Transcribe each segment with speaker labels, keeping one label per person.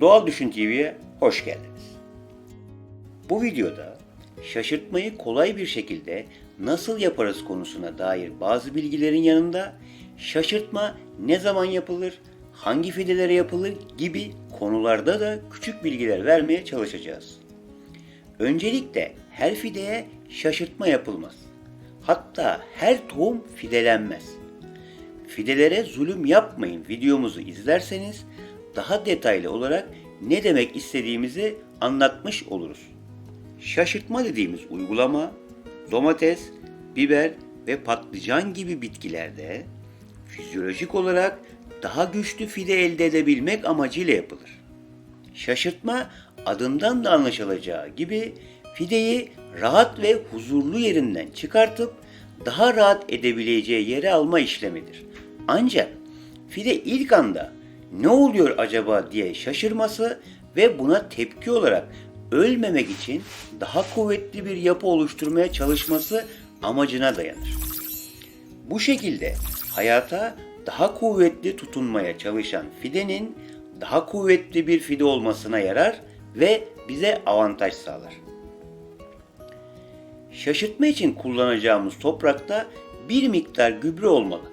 Speaker 1: Doğal Düşün TV'ye hoş geldiniz. Bu videoda şaşırtmayı kolay bir şekilde nasıl yaparız konusuna dair bazı bilgilerin yanında şaşırtma ne zaman yapılır, hangi fidelere yapılır gibi konularda da küçük bilgiler vermeye çalışacağız. Öncelikle her fideye şaşırtma yapılmaz. Hatta her tohum fidelenmez. Fidelere zulüm yapmayın videomuzu izlerseniz daha detaylı olarak ne demek istediğimizi anlatmış oluruz. Şaşırtma dediğimiz uygulama domates, biber ve patlıcan gibi bitkilerde fizyolojik olarak daha güçlü fide elde edebilmek amacıyla yapılır. Şaşırtma adından da anlaşılacağı gibi fideyi rahat ve huzurlu yerinden çıkartıp daha rahat edebileceği yere alma işlemidir. Ancak fide ilk anda ne oluyor acaba diye şaşırması ve buna tepki olarak ölmemek için daha kuvvetli bir yapı oluşturmaya çalışması amacına dayanır. Bu şekilde hayata daha kuvvetli tutunmaya çalışan fidenin daha kuvvetli bir fide olmasına yarar ve bize avantaj sağlar. Şaşırtma için kullanacağımız toprakta bir miktar gübre olmalı.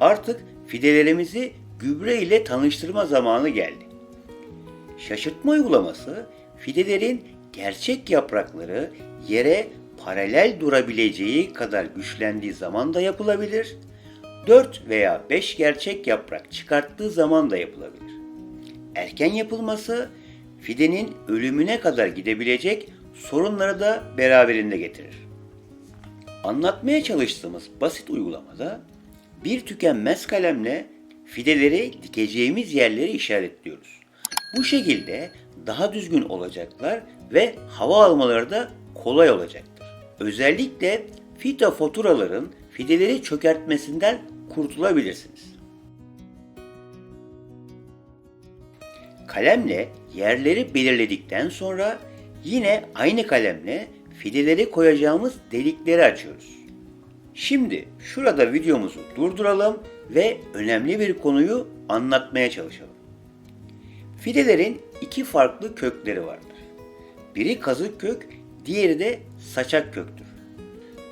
Speaker 1: Artık fidelerimizi gübre ile tanıştırma zamanı geldi. Şaşırtma uygulaması fidelerin gerçek yaprakları yere paralel durabileceği kadar güçlendiği zaman da yapılabilir. 4 veya 5 gerçek yaprak çıkarttığı zaman da yapılabilir. Erken yapılması fidenin ölümüne kadar gidebilecek sorunları da beraberinde getirir. Anlatmaya çalıştığımız basit uygulamada bir tükenmez kalemle fideleri dikeceğimiz yerleri işaretliyoruz. Bu şekilde daha düzgün olacaklar ve hava almaları da kolay olacaktır. Özellikle fitofaturaların fideleri çökertmesinden kurtulabilirsiniz. Kalemle yerleri belirledikten sonra yine aynı kalemle fideleri koyacağımız delikleri açıyoruz. Şimdi şurada videomuzu durduralım ve önemli bir konuyu anlatmaya çalışalım. Fidelerin iki farklı kökleri vardır. Biri kazık kök, diğeri de saçak köktür.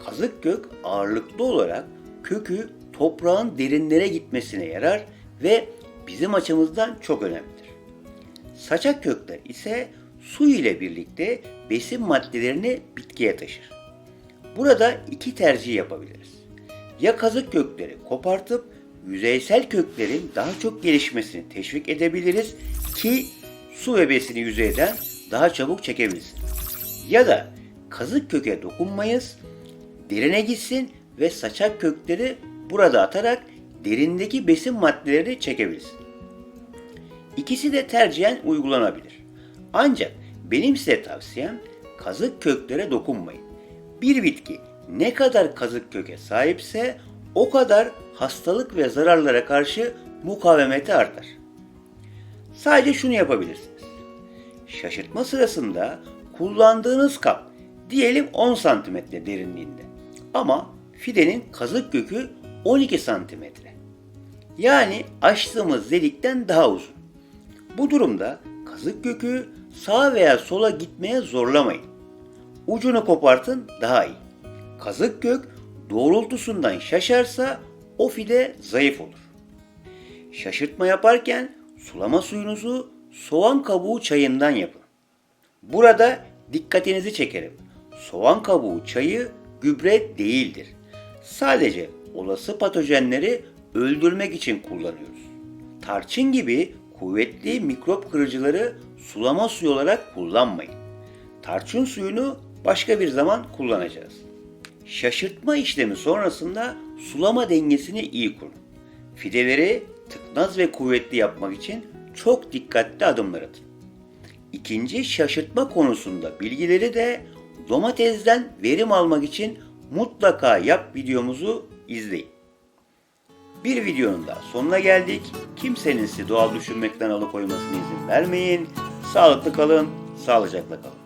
Speaker 1: Kazık kök ağırlıklı olarak kökü toprağın derinlere gitmesine yarar ve bizim açımızdan çok önemlidir. Saçak kökler ise su ile birlikte besin maddelerini bitkiye taşır. Burada iki tercih yapabiliriz. Ya kazık kökleri kopartıp yüzeysel köklerin daha çok gelişmesini teşvik edebiliriz ki su ve besini yüzeyden daha çabuk çekebilsin. Ya da kazık köke dokunmayız, derine gitsin ve saçak kökleri burada atarak derindeki besin maddelerini çekebilsin. İkisi de tercihen uygulanabilir. Ancak benim size tavsiyem kazık köklere dokunmayın. Bir bitki ne kadar kazık köke sahipse o kadar hastalık ve zararlara karşı mukavemeti artar. Sadece şunu yapabilirsiniz. Şaşırtma sırasında kullandığınız kap diyelim 10 cm derinliğinde. Ama fidenin kazık kökü 12 cm. Yani açtığımız delikten daha uzun. Bu durumda kazık kökü sağa veya sola gitmeye zorlamayın. Ucunu kopartın daha iyi. Kazık kök doğrultusundan şaşarsa o fide zayıf olur. Şaşırtma yaparken sulama suyunuzu soğan kabuğu çayından yapın. Burada dikkatinizi çekerim. Soğan kabuğu çayı gübre değildir. Sadece olası patojenleri öldürmek için kullanıyoruz. Tarçın gibi kuvvetli mikrop kırıcıları sulama suyu olarak kullanmayın. Tarçın suyunu başka bir zaman kullanacağız. Şaşırtma işlemi sonrasında sulama dengesini iyi kurun. Fideleri tıknaz ve kuvvetli yapmak için çok dikkatli adımlar atın. İkinci şaşırtma konusunda bilgileri de domatesden verim almak için mutlaka yap videomuzu izleyin. Bir videonun daha sonuna geldik. Kimsenin sizi doğal düşünmekten alıkoymasına izin vermeyin. Sağlıklı kalın, sağlıcakla kalın.